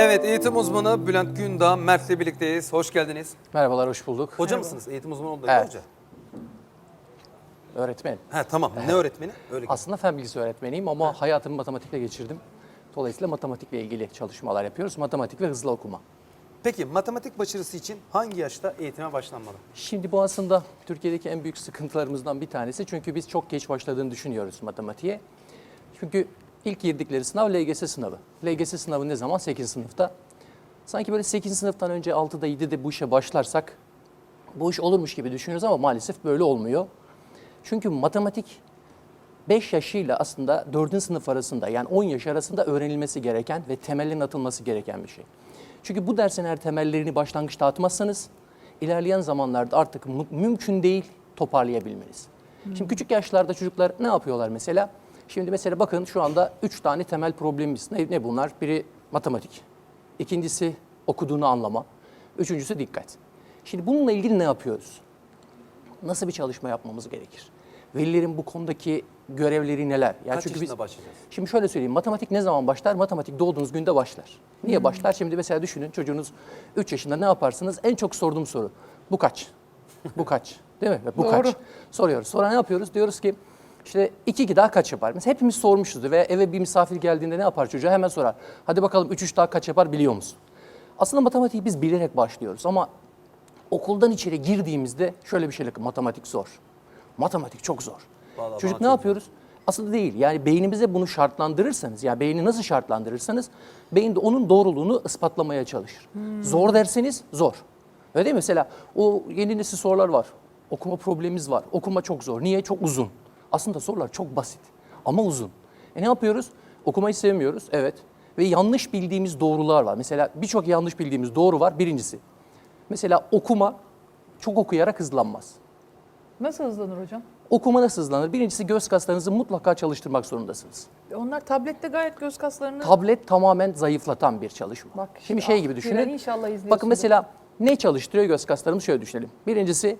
Evet, eğitim uzmanı Bülent Gündağ, Mert'le birlikteyiz. Hoş geldiniz. Merhabalar, hoş bulduk. Hoca mısınız? Eğitim uzmanı oldu Evet. hoca. Öğretmenim. He tamam. Ne öğretmeni? Öyle. Aslında fen bilgisi öğretmeniyim ama hayatımı matematikle geçirdim. Dolayısıyla matematikle ilgili çalışmalar yapıyoruz. Matematik ve hızlı okuma. Peki matematik başarısı için hangi yaşta eğitime başlanmalı? Şimdi bu aslında Türkiye'deki en büyük sıkıntılarımızdan bir tanesi. Çünkü biz çok geç başladığını düşünüyoruz matematiğe. Çünkü ilk girdikleri sınav LGS sınavı. LGS sınavı ne zaman? 8 sınıfta. Sanki böyle 8 sınıftan önce 6'da 7'de bu işe başlarsak bu iş olurmuş gibi düşünüyoruz ama maalesef böyle olmuyor. Çünkü matematik 5 yaşıyla aslında 4. sınıf arasında yani 10 yaş arasında öğrenilmesi gereken ve temellerin atılması gereken bir şey. Çünkü bu dersin eğer temellerini başlangıçta atmazsanız ilerleyen zamanlarda artık mü- mümkün değil toparlayabilmeniz. Şimdi küçük yaşlarda çocuklar ne yapıyorlar mesela? Şimdi mesela bakın şu anda 3 tane temel problemimiz. Ne, ne bunlar? Biri matematik. İkincisi okuduğunu anlama. Üçüncüsü dikkat. Şimdi bununla ilgili ne yapıyoruz? Nasıl bir çalışma yapmamız gerekir? Velilerin bu konudaki görevleri neler? Yani Kaç çünkü yaşında başlayacağız? Şimdi şöyle söyleyeyim. Matematik ne zaman başlar? Matematik doğduğunuz günde başlar. Niye başlar? Şimdi mesela düşünün çocuğunuz 3 yaşında ne yaparsınız? En çok sorduğum soru. Bu kaç? Bu kaç? Değil mi? Bu kaç? Soruyoruz. Sonra ne yapıyoruz? Diyoruz ki işte 2 2 daha kaç yapar? Mesela hepimiz sormuşuzdur ve eve bir misafir geldiğinde ne yapar çocuğa? Hemen sorar. Hadi bakalım 3 3 daha kaç yapar biliyor musun? Aslında matematiği biz bilerek başlıyoruz ama okuldan içeri girdiğimizde şöyle bir şey matematik zor. Matematik çok zor. Vallahi Çocuk ne çok yapıyoruz? Aslında değil. Yani beynimize bunu şartlandırırsanız, yani beyni nasıl şartlandırırsanız beyin de onun doğruluğunu ispatlamaya çalışır. Zor derseniz zor. Öyle değil mi? Mesela o yeni nesil sorular var. Okuma problemimiz var. Okuma çok zor. Niye? Çok uzun. Aslında sorular çok basit ama uzun. E ne yapıyoruz? Okumayı sevmiyoruz. Evet. Ve yanlış bildiğimiz doğrular var. Mesela birçok yanlış bildiğimiz doğru var. Birincisi. Mesela okuma çok okuyarak hızlanmaz. Nasıl hızlanır hocam? Okuma nasıl hızlanır? Birincisi göz kaslarınızı mutlaka çalıştırmak zorundasınız. E Onlar tablette gayet göz kaslarını... Tablet tamamen zayıflatan bir çalışma. Bak işte Şimdi şey gibi ah, düşünün. İnşallah. Bakın mesela ne çalıştırıyor göz kaslarımızı şöyle düşünelim. Birincisi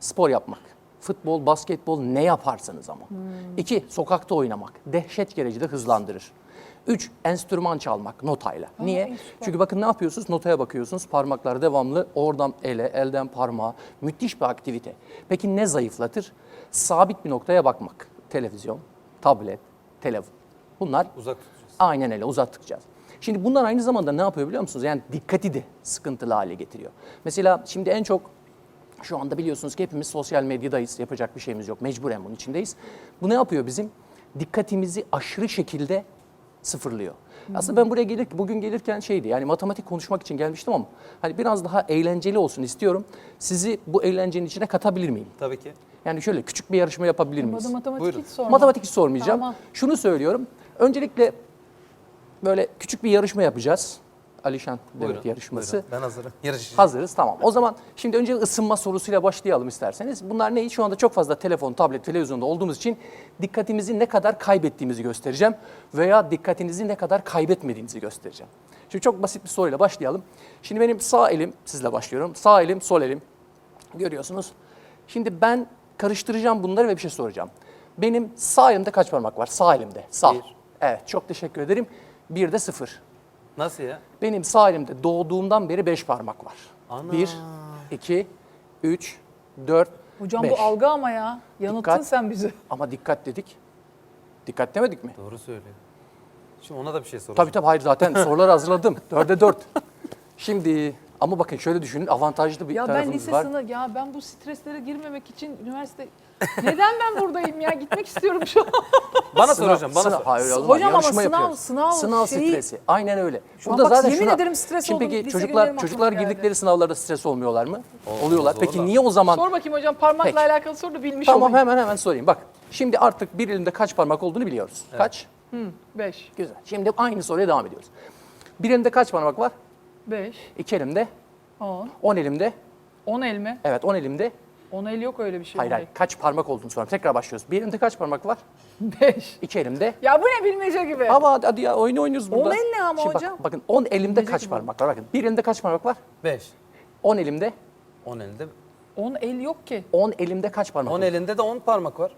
spor yapmak. Futbol, basketbol ne yaparsanız ama. Hmm. İki, sokakta oynamak. Dehşet derecede hızlandırır. Üç, enstrüman çalmak notayla. Niye? iyi, süper. Çünkü bakın ne yapıyorsunuz? Notaya bakıyorsunuz. Parmaklar devamlı oradan ele, elden parmağa. Müthiş bir aktivite. Peki ne zayıflatır? Sabit bir noktaya bakmak. Televizyon, tablet, telefon. Bunlar Uzak tutacağız. Aynen öyle uzattıkacağız. Şimdi bunlar aynı zamanda ne yapıyor biliyor musunuz? Yani dikkati de sıkıntılı hale getiriyor. Mesela şimdi en çok şu anda biliyorsunuz ki hepimiz sosyal medyadayız. Yapacak bir şeyimiz yok. Mecburen bunun içindeyiz. Bu ne yapıyor bizim? Dikkatimizi aşırı şekilde sıfırlıyor. Aslında ben buraya gelir, bugün gelirken şeydi yani matematik konuşmak için gelmiştim ama hani biraz daha eğlenceli olsun istiyorum. Sizi bu eğlencenin içine katabilir miyim? Tabii ki. Yani şöyle küçük bir yarışma yapabilir miyiz? Matematik Buyurun. hiç sorma. Matematik hiç sormayacağım. Tamam. Şunu söylüyorum. Öncelikle böyle küçük bir yarışma yapacağız. Alişan Buyurun. Demet yarışması. Buyurun. Ben hazırım. Yarışacağız. Hazırız tamam. O zaman şimdi önce ısınma sorusuyla başlayalım isterseniz. Bunlar ne? Şu anda çok fazla telefon, tablet, televizyonda olduğumuz için dikkatimizi ne kadar kaybettiğimizi göstereceğim veya dikkatinizi ne kadar kaybetmediğinizi göstereceğim. Şimdi çok basit bir soruyla başlayalım. Şimdi benim sağ elim, sizle başlıyorum. Sağ elim, sol elim. Görüyorsunuz. Şimdi ben karıştıracağım bunları ve bir şey soracağım. Benim sağ elimde kaç parmak var? Sağ elimde. Sağ. Bir. Evet, çok teşekkür ederim. Bir de sıfır. Nasıl ya? Benim sağ elimde doğduğumdan beri beş parmak var. Ana. Bir, iki, üç, dört, Hocam beş. bu algı ama ya. Yanılttın Dikkat. sen bizi. Ama dikkat dedik. Dikkat demedik mi? Doğru söylüyor. Şimdi ona da bir şey soracağım. Tabii tabii hayır zaten soruları hazırladım. Dörde dört. Şimdi ama bakın şöyle düşünün avantajlı bir Ya ben tarafımız lise var. sınavı, ya ben bu streslere girmemek için üniversite... Neden ben buradayım ya? Gitmek istiyorum şu an. Bana Sınav- soracağım. Bana sınav- sor. Hayır, olmaz. Hocam ama Yarışma sınav- yapıyoruz. sınav sınav şeyi- stresi. Aynen öyle. Şu an bak yemin ederim stres Şimdi oldum. peki Lise çocuklar günlerim çocuklar aklıma girdikleri sınavlarda stres olmuyorlar mı? Olmaz, Oluyorlar. Peki niye o zaman Sor bakayım hocam parmakla Peki. alakalı soru da bilmiş Tamam olayım. hemen hemen sorayım. Bak şimdi artık bir elimde kaç parmak olduğunu biliyoruz. Kaç? Beş. Güzel. Şimdi aynı soruya devam ediyoruz. Bir elimde kaç parmak var? Beş. İki elimde, On. on elimde. On el mi? Evet on elimde. On el yok öyle bir şey. Hayır hayır. Kaç parmak olduğunu soruyorum. Tekrar başlıyoruz. Bir elimde kaç parmak var? Beş. İki elimde. Ya bu ne bilmece gibi. Ama hadi, hadi ya oyunu oynuyoruz burada. On el ne ama Şimdi bak- hocam? bakın on elimde Bilmece kaç gibi. parmak var? Bakın bir elimde kaç parmak var? 5. On elimde. 10 elinde. On el yok ki. On elimde kaç parmak 10 var? elinde de 10 parmak var.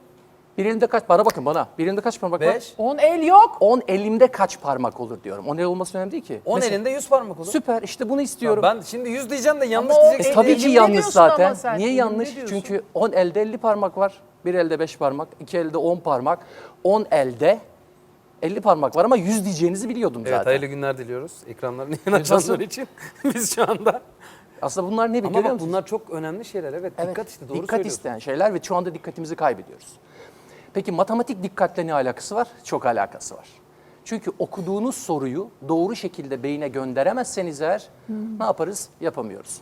Bir elimde kaç, bana bakın bana. Bir elimde kaç parmak var? 5. 10 el yok. 10 elimde kaç parmak olur diyorum. 10 el olması önemli değil ki. 10 Mesela- elinde 100 parmak olur. Süper işte bunu istiyorum. Ben şimdi 100 diyeceğim de yanlış Ama o- diyeceksin. E, tabii Elimde ki yanlış diyorsun zaten. ama sen, Niye elimde yanlış? diyorsun. Çünkü 10 elde 50 parmak var. Bir elde 5 parmak, iki elde 10 parmak. 10 elde 50 parmak var ama 100 diyeceğinizi biliyordum Evet zaten. hayırlı günler diliyoruz ekranların yeni açanlar için. Biz şu anda. Aslında bunlar ne Ama biliyor bak musunuz? bunlar çok önemli şeyler evet. Evet, Dikkat işte doğru dikkat söylüyorsun. isteyen şeyler ve şu anda dikkatimizi kaybediyoruz. Peki matematik dikkatle ne alakası var? Çok alakası var. Çünkü okuduğunuz soruyu doğru şekilde beyine gönderemezseniz eğer ne yaparız? Yapamıyoruz.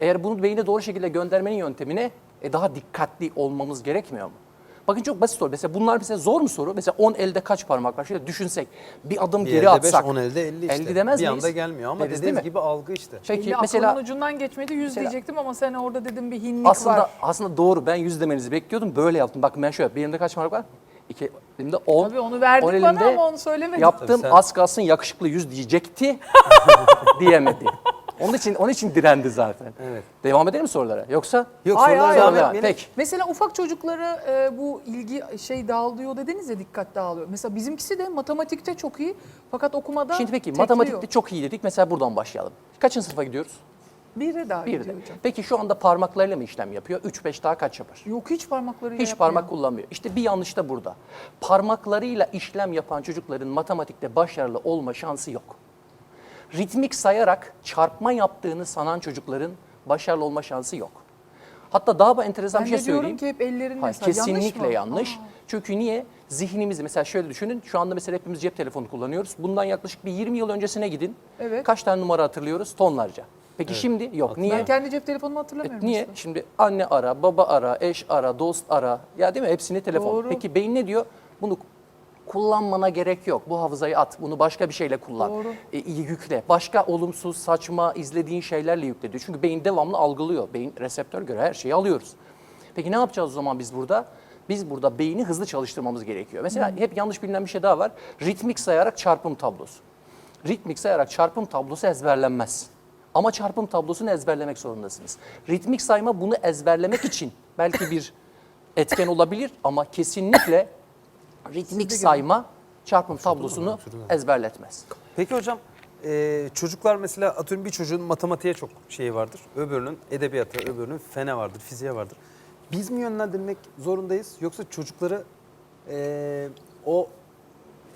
Eğer bunu beyine doğru şekilde göndermenin yöntemine e, daha dikkatli olmamız gerekmiyor mu? Bakın çok basit soru. Mesela bunlar mesela zor mu soru? Mesela 10 elde kaç parmak var? Şöyle düşünsek bir adım Bir geri elde 5, atsak. 10 elde 50 işte. 50 demez bir miyiz? anda gelmiyor ama Deriz, gibi algı işte. Peki mesela aklımın ucundan geçmedi 100 Mesela- diyecektim ama sen orada dedim bir hinlik aslında var. aslında doğru ben 100 demenizi bekliyordum. Böyle yaptım. Bakın ben şöyle benim elimde kaç parmak var? İki, elimde 10. Tabii onu verdin on bana ama onu söylemedin. Yaptım sen- az kalsın yakışıklı yüz diyecekti. diyemedi. Onun için onun için direndi zaten. Evet. Devam edelim mi sorulara? Yoksa Yok Hayır, sorulara hayır, devam etmeyelim. Peki. Mesela ufak çocuklara e, bu ilgi şey dağılıyor dediniz ya dikkat dağılıyor. Mesela bizimkisi de matematikte çok iyi fakat okumada Şimdi peki tekliyor. matematikte çok iyi dedik. Mesela buradan başlayalım. Kaçıncı sınıfa gidiyoruz? Biri daha Bir de. gidiyor hocam. Peki şu anda parmaklarıyla mı işlem yapıyor? 3-5 daha kaç yapar? Yok hiç parmaklarıyla Hiç yapmıyor. parmak kullanmıyor. İşte bir yanlış da burada. Parmaklarıyla işlem yapan çocukların matematikte başarılı olma şansı yok. Ritmik sayarak çarpma yaptığını sanan çocukların başarılı olma şansı yok. Hatta daha da enteresan Ben bir şey diyorum söyleyeyim. ki hep ellerin Hayır, mesela kesinlikle yanlış. yanlış. Çünkü niye? Zihnimizi mesela şöyle düşünün. Şu anda mesela hepimiz cep telefonu kullanıyoruz. Bundan yaklaşık bir 20 yıl öncesine gidin. Evet. Kaç tane numara hatırlıyoruz? Tonlarca. Peki şimdi yok. Niye? Ben kendi cep telefonumu E, hatırlamıyorum. niye? mesela. Şimdi anne ara, baba ara, eş ara, dost ara. Ya değil mi? Hepsini telefon. Doğru. Peki beyin ne diyor? Bunu kullanmana gerek yok. Bu hafızayı at. Bunu başka bir şeyle kullan. Doğru. E, yükle. Başka olumsuz, saçma izlediğin şeylerle yükle diyor. Çünkü beyin devamlı algılıyor. Beyin reseptör göre her şeyi alıyoruz. Peki ne yapacağız o zaman biz burada? Biz burada beyni hızlı çalıştırmamız gerekiyor. Mesela hep yanlış bilinen bir şey daha var. Ritmik sayarak çarpım tablosu. Ritmik sayarak çarpım tablosu ezberlenmez. Ama çarpım tablosunu ezberlemek zorundasınız. Ritmik sayma bunu ezberlemek için belki bir etken olabilir ama kesinlikle ritmik sayma çarpım tablosunu ezberletmez. Peki hocam e, çocuklar mesela atıyorum bir çocuğun matematiğe çok şeyi vardır. Öbürünün edebiyata, öbürünün fene vardır, fiziğe vardır. Biz mi yönlendirmek zorundayız yoksa çocukları e, o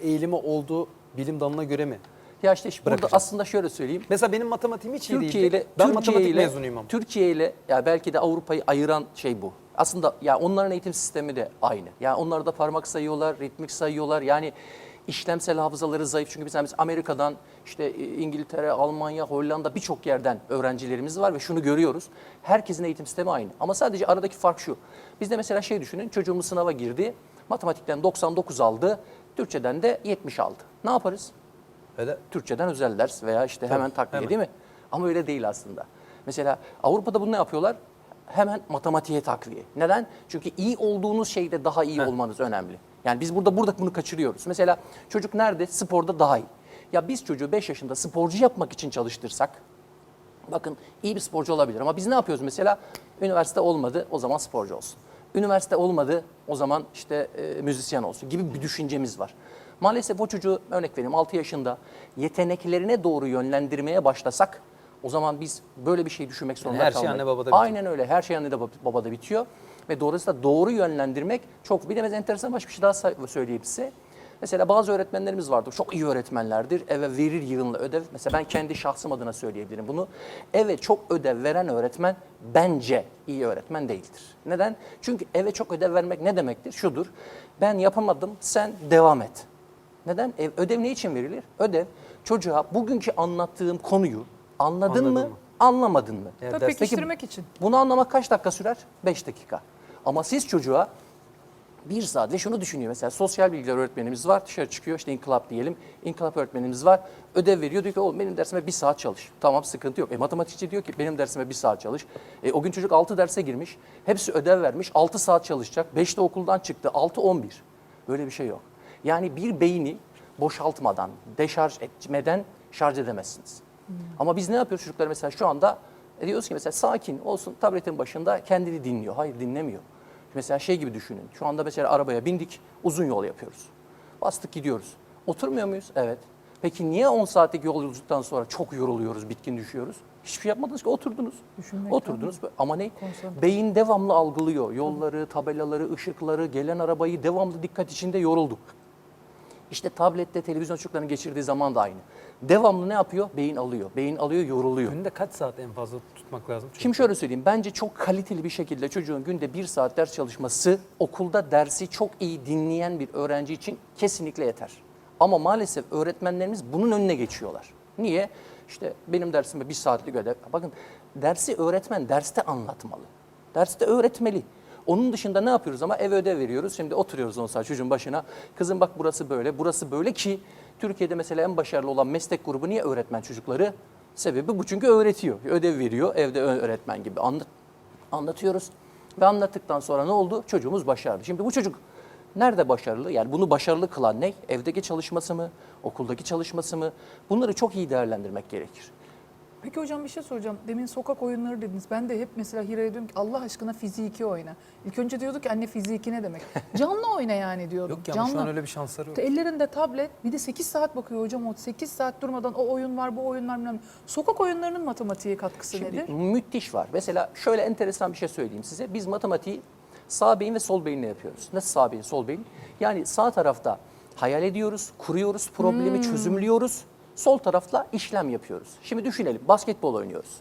eğilimi olduğu bilim dalına göre mi? Ya işte burada aslında şöyle söyleyeyim. Mesela benim matematiğim hiç iyi Türkiye değildi. ile Ben Türkiye matematik ile mezunuyum ama. Türkiye ile ya belki de Avrupa'yı ayıran şey bu. Aslında ya onların eğitim sistemi de aynı. Ya onlar da parmak sayıyorlar, ritmik sayıyorlar. Yani işlemsel hafızaları zayıf. Çünkü mesela biz Amerika'dan işte e, İngiltere, Almanya, Hollanda birçok yerden öğrencilerimiz var ve şunu görüyoruz. Herkesin eğitim sistemi aynı. Ama sadece aradaki fark şu. Bizde mesela şey düşünün. Çocuğumuz sınava girdi. Matematikten 99 aldı. Türkçeden de 70 aldı. Ne yaparız? Öyle. Türkçeden özel ders veya işte hemen takviye hemen. değil mi? Ama öyle değil aslında. Mesela Avrupa'da bunu ne yapıyorlar? Hemen matematiğe takviye. Neden? Çünkü iyi olduğunuz şeyde daha iyi olmanız önemli. Yani biz burada burada bunu kaçırıyoruz. Mesela çocuk nerede? Sporda daha iyi. Ya biz çocuğu 5 yaşında sporcu yapmak için çalıştırsak Bakın iyi bir sporcu olabilir ama biz ne yapıyoruz mesela? Üniversite olmadı o zaman sporcu olsun. Üniversite olmadı o zaman işte e, müzisyen olsun gibi bir düşüncemiz var. Maalesef o çocuğu örnek vereyim 6 yaşında yeteneklerine doğru yönlendirmeye başlasak o zaman biz böyle bir şey düşünmek zorunda her şey kalmayız. anne babada bitiyor. Aynen öyle her şey anne bab- babada bitiyor ve dolayısıyla doğru yönlendirmek çok bir de mesela enteresan başka bir şey daha söyleyeyim size. Mesela bazı öğretmenlerimiz vardır. Çok iyi öğretmenlerdir. Eve verir yığınla ödev. Mesela ben kendi şahsım adına söyleyebilirim bunu. Eve çok ödev veren öğretmen bence iyi öğretmen değildir. Neden? Çünkü eve çok ödev vermek ne demektir? Şudur. Ben yapamadım, sen devam et. Neden? Ev, ödev ne için verilir? Ödev çocuğa bugünkü anlattığım konuyu anladın Anladın mı, mı? anlamadın mı? Yani Tabii pekiştirmek için. Bunu anlamak kaç dakika sürer? 5 dakika. Ama siz çocuğa bir saat ve şunu düşünüyor mesela sosyal bilgiler öğretmenimiz var dışarı çıkıyor işte inkılap diyelim inkılap öğretmenimiz var ödev veriyor diyor ki oğlum benim dersime bir saat çalış tamam sıkıntı yok e matematikçi diyor ki benim dersime bir saat çalış e, o gün çocuk 6 derse girmiş hepsi ödev vermiş 6 saat çalışacak 5'te okuldan çıktı 6-11 böyle bir şey yok yani bir beyni boşaltmadan deşarj etmeden şarj edemezsiniz ama biz ne yapıyoruz çocuklar mesela şu anda e, diyoruz ki mesela sakin olsun tabletin başında kendini dinliyor hayır dinlemiyor Mesela şey gibi düşünün. Şu anda mesela arabaya bindik, uzun yol yapıyoruz. Bastık gidiyoruz. Oturmuyor muyuz? Evet. Peki niye 10 saatlik yol yolculuktan sonra çok yoruluyoruz, bitkin düşüyoruz? Hiçbir şey yapmadınız ki oturdunuz. Düşünmekten Oturdunuz ama ne? Konsantre. Beyin devamlı algılıyor. Yolları, tabelaları, ışıkları, gelen arabayı devamlı dikkat içinde yorulduk. İşte tablette televizyon çocuklarının geçirdiği zaman da aynı. Devamlı ne yapıyor? Beyin alıyor. Beyin alıyor, yoruluyor. Günde kaç saat en fazla tutmak lazım? Şimdi şöyle söyleyeyim. Bence çok kaliteli bir şekilde çocuğun günde bir saat ders çalışması okulda dersi çok iyi dinleyen bir öğrenci için kesinlikle yeter. Ama maalesef öğretmenlerimiz bunun önüne geçiyorlar. Niye? İşte benim dersime bir saatlik ödev. Bakın dersi öğretmen derste anlatmalı. Derste öğretmeli. Onun dışında ne yapıyoruz ama ev ödev veriyoruz. Şimdi oturuyoruz 10 saat çocuğun başına. Kızım bak burası böyle, burası böyle ki Türkiye'de mesela en başarılı olan meslek grubu niye öğretmen çocukları? Sebebi bu çünkü öğretiyor. Ödev veriyor evde öğretmen gibi anlat, anlatıyoruz. Ve anlattıktan sonra ne oldu? Çocuğumuz başarılı. Şimdi bu çocuk nerede başarılı? Yani bunu başarılı kılan ne? Evdeki çalışması mı? Okuldaki çalışması mı? Bunları çok iyi değerlendirmek gerekir. Peki hocam bir şey soracağım. Demin sokak oyunları dediniz. Ben de hep mesela Hira'ya diyorum ki Allah aşkına fiziki oyna. İlk önce diyorduk ki anne fiziki ne demek? Canlı oyna yani diyordum. Yok ya Canlı. şu an öyle bir şansları yok. Ellerinde tablet bir de 8 saat bakıyor hocam o 8 saat durmadan o oyun var bu oyun var bilmem. Sokak oyunlarının matematiğe katkısı Şimdi nedir? müthiş var. Mesela şöyle enteresan bir şey söyleyeyim size. Biz matematiği sağ beyin ve sol beyinle yapıyoruz. Nasıl sağ beyin, sol beyin? Yani sağ tarafta hayal ediyoruz, kuruyoruz, problemi çözümlüyoruz. Sol tarafla işlem yapıyoruz. Şimdi düşünelim, basketbol oynuyoruz.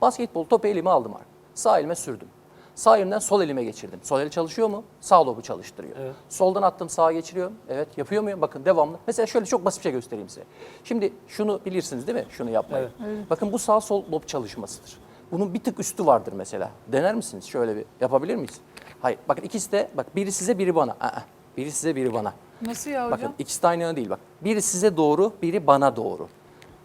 Basketbol topu elime aldım artık. Sağ elime sürdüm. Sağ elimden sol elime geçirdim. Sol eli çalışıyor mu? Sağ lobu çalıştırıyor. Evet. Soldan attım sağa geçiriyorum. Evet yapıyor muyum? Bakın devamlı. Mesela şöyle çok basit bir şey göstereyim size. Şimdi şunu bilirsiniz değil mi? Şunu yapmayı. Bakın bu sağ sol lob çalışmasıdır. Bunun bir tık üstü vardır mesela. Dener misiniz? Şöyle bir yapabilir miyiz? Hayır. Bakın ikisi de bak biri size biri bana. Aa, biri size biri bana. Nasıl ya hocam? Bakın ikisi de aynı yöne değil bak. Biri size doğru, biri bana doğru.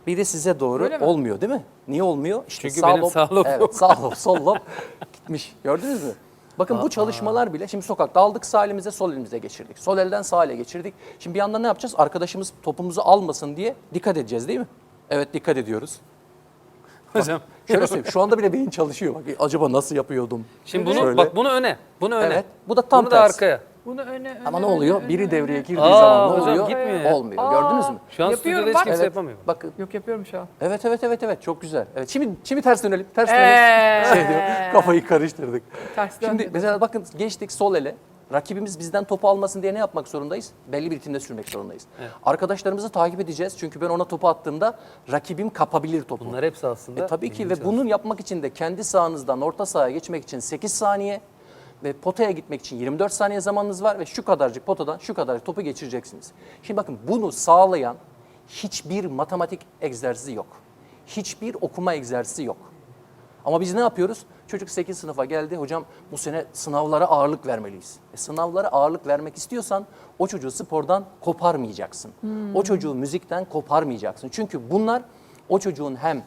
Biri size doğru Öyle mi? olmuyor değil mi? Niye olmuyor? İşte Çünkü benim sağ lob evet, yok. sağ lob, sol lob gitmiş. Gördünüz mü? Bakın bu çalışmalar bile şimdi sokakta aldık sağ elimize sol elimize geçirdik. Sol elden sağ ele geçirdik. Şimdi bir yandan ne yapacağız? Arkadaşımız topumuzu almasın diye dikkat edeceğiz değil mi? Evet dikkat ediyoruz. Hocam. Şöyle söyleyeyim şu anda bile beyin çalışıyor. Bak acaba nasıl yapıyordum? Şimdi bunu Şöyle. bak bunu öne. Bunu öne. Evet, bu da tam bunu da tersi. arkaya. Bunu öne öne Ama ne oluyor? öne, Biri öne. devreye girdiği Aa, zaman ne hocam oluyor? gitmiyor. Olmuyor. Aa, Gördünüz mü? Şu an Yapıyorum, stüdyoda hiç bak. kimse Evet. yapamıyor. bunu. Bakın Yok yapıyorum şu an. Evet evet evet evet çok güzel. Evet şimdi şimdi ters dönelim. Ters Ee. dönelim. Şey diyor, kafayı karıştırdık. Ters Şimdi mesela bakın geçtik sol ele. Rakibimiz bizden topu almasın diye ne yapmak zorundayız? Belli bir ritimde sürmek zorundayız. Arkadaşlarımızı takip edeceğiz. Çünkü ben ona topu attığımda rakibim kapabilir topu. Bunlar hepsi aslında. E, tabii ki ve çalışması. bunun yapmak için de kendi sahanızdan orta sahaya geçmek için 8 saniye ve potaya gitmek için 24 saniye zamanınız var ve şu kadarcık potadan şu kadarcık topu geçireceksiniz. Şimdi bakın bunu sağlayan hiçbir matematik egzersizi yok. Hiçbir okuma egzersizi yok. Ama biz ne yapıyoruz? Çocuk 8 sınıfa geldi. Hocam bu sene sınavlara ağırlık vermeliyiz. E, sınavlara ağırlık vermek istiyorsan o çocuğu spordan koparmayacaksın. O çocuğu müzikten koparmayacaksın. Çünkü bunlar o çocuğun hem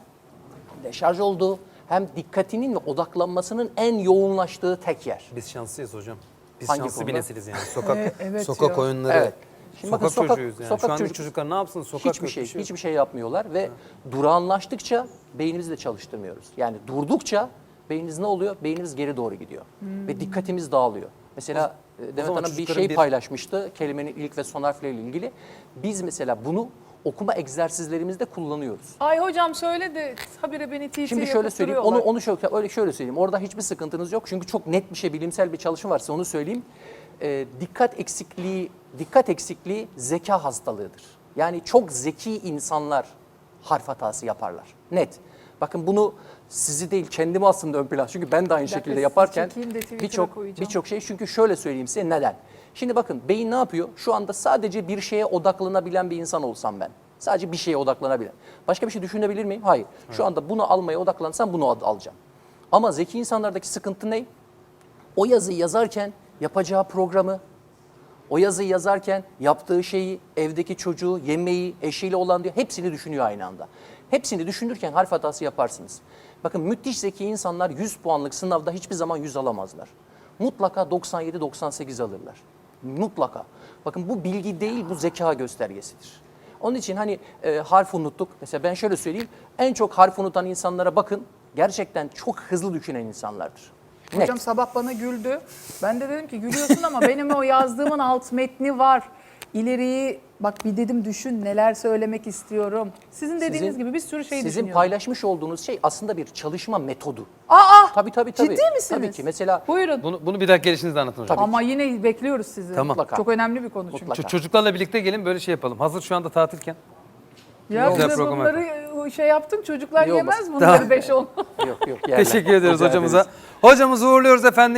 deşarj olduğu hem dikkatinin ve odaklanmasının en yoğunlaştığı tek yer. Biz şanslıyız hocam. Biz Hangi şanslı bir konuda? nesiliz yani. Sokak Evet, evet sokak ya. oyunları. Evet. Şimdi sokak, bakın sokak- çocuğuyuz yani. sokak Şu an çocuk- çocuklar ne yapsın? Sokak hiçbir yok, şey, bir yok. hiçbir şey yapmıyorlar ve durağanlaştıkça beynimizi de çalıştırmıyoruz. Yani durdukça beyniniz ne oluyor? Beyniniz geri doğru gidiyor ve dikkatimiz dağılıyor. Mesela e, Demet zaman Hanım bir çocukların şey bir- paylaşmıştı kelimenin ilk ve son harfleriyle ilgili. Biz mesela bunu okuma egzersizlerimizde kullanıyoruz. Ay hocam söyle de habire beni TT Şimdi şöyle söyleyeyim, onu onu şöyle, öyle şöyle söyleyeyim. Orada hiçbir sıkıntınız yok. Çünkü çok net bir şey, bilimsel bir çalışma varsa onu söyleyeyim. Ee, dikkat eksikliği, dikkat eksikliği zeka hastalığıdır. Yani çok zeki insanlar harf hatası yaparlar. Net. Bakın bunu sizi değil kendimi aslında ön plan. Çünkü ben de aynı şekilde yaparken birçok birçok şey çünkü şöyle söyleyeyim size neden? Şimdi bakın beyin ne yapıyor? Şu anda sadece bir şeye odaklanabilen bir insan olsam ben. Sadece bir şeye odaklanabilen. Başka bir şey düşünebilir miyim? Hayır. Şu anda bunu almaya odaklansam bunu al- alacağım. Ama zeki insanlardaki sıkıntı ne? O yazıyı yazarken yapacağı programı, o yazıyı yazarken yaptığı şeyi, evdeki çocuğu, yemeği, eşiyle olan diyor hepsini düşünüyor aynı anda. Hepsini düşünürken harf hatası yaparsınız. Bakın müthiş zeki insanlar 100 puanlık sınavda hiçbir zaman 100 alamazlar. Mutlaka 97-98 alırlar. Mutlaka. Bakın bu bilgi değil, bu zeka göstergesidir. Onun için hani e, harf unuttuk. Mesela ben şöyle söyleyeyim. En çok harf unutan insanlara bakın. Gerçekten çok hızlı düşünen insanlardır. Net. Hocam sabah bana güldü. Ben de dedim ki gülüyorsun ama benim o yazdığımın alt metni var. İleriyi bak bir dedim düşün neler söylemek istiyorum. Sizin dediğiniz Sizin- gibi bir sürü şey Sizin düşünüyorum. paylaşmış olduğunuz şey aslında bir çalışma metodu. Aa! Tabii tabii tabii. Ciddi misiniz? Tabii ki. Mesela Buyurun. Bunu, bunu bir dakika gelişinizde anlatın hocam. Ama yine bekliyoruz sizi. Tamam. Mutlaka. Çok önemli bir konu çünkü. Mutlaka. Ç- çocuklarla birlikte gelin böyle şey yapalım. Hazır şu anda tatilken. Ya Güzel bize program bunları şey yaptın çocuklar İyi olmaz. yemez bunları 5-10. yok yok yerler. Teşekkür ediyoruz Rica hocamıza. ederiz. Hocamızı uğurluyoruz efendim.